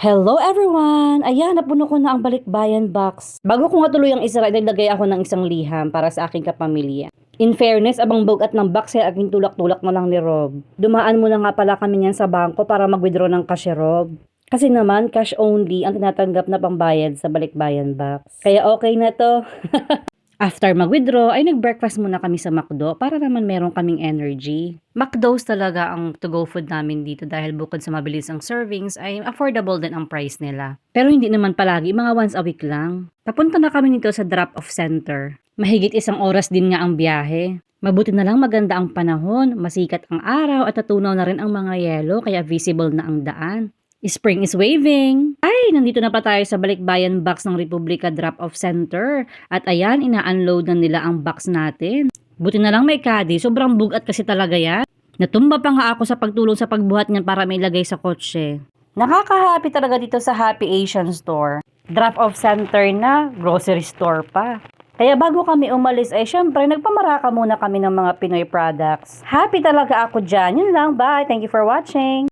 Hello everyone! Ayan, napuno ko na ang balikbayan box. Bago ko nga tuloy ang isara, naglagay ako ng isang liham para sa aking kapamilya. In fairness, abang bugat ng box ay aking tulak-tulak na lang ni Rob. Dumaan muna nga pala kami niyan sa bangko para mag-withdraw ng cash si Rob. Kasi naman, cash only ang tinatanggap na pambayad sa balikbayan box. Kaya okay na to. After mag-withdraw, ay nag-breakfast muna kami sa McDo para naman meron kaming energy. McDo's talaga ang to-go food namin dito dahil bukod sa mabilis ang servings ay affordable din ang price nila. Pero hindi naman palagi, mga once a week lang. Papunta na kami nito sa drop-off center. Mahigit isang oras din nga ang biyahe. Mabuti na lang maganda ang panahon, masikat ang araw at natunaw na rin ang mga yelo kaya visible na ang daan. Spring is waving! Ay, nandito na pa tayo sa balikbayan box ng Republika Drop-Off Center. At ayan, ina-unload na nila ang box natin. Buti na lang may caddy, sobrang bugat kasi talaga yan. Natumba pa nga ako sa pagtulong sa pagbuhat niyan para may lagay sa kotse. Nakaka-happy talaga dito sa Happy Asian Store. Drop-off center na, grocery store pa. Kaya bago kami umalis ay syempre nagpamaraka muna kami ng mga Pinoy products. Happy talaga ako dyan. Yun lang, bye. Thank you for watching.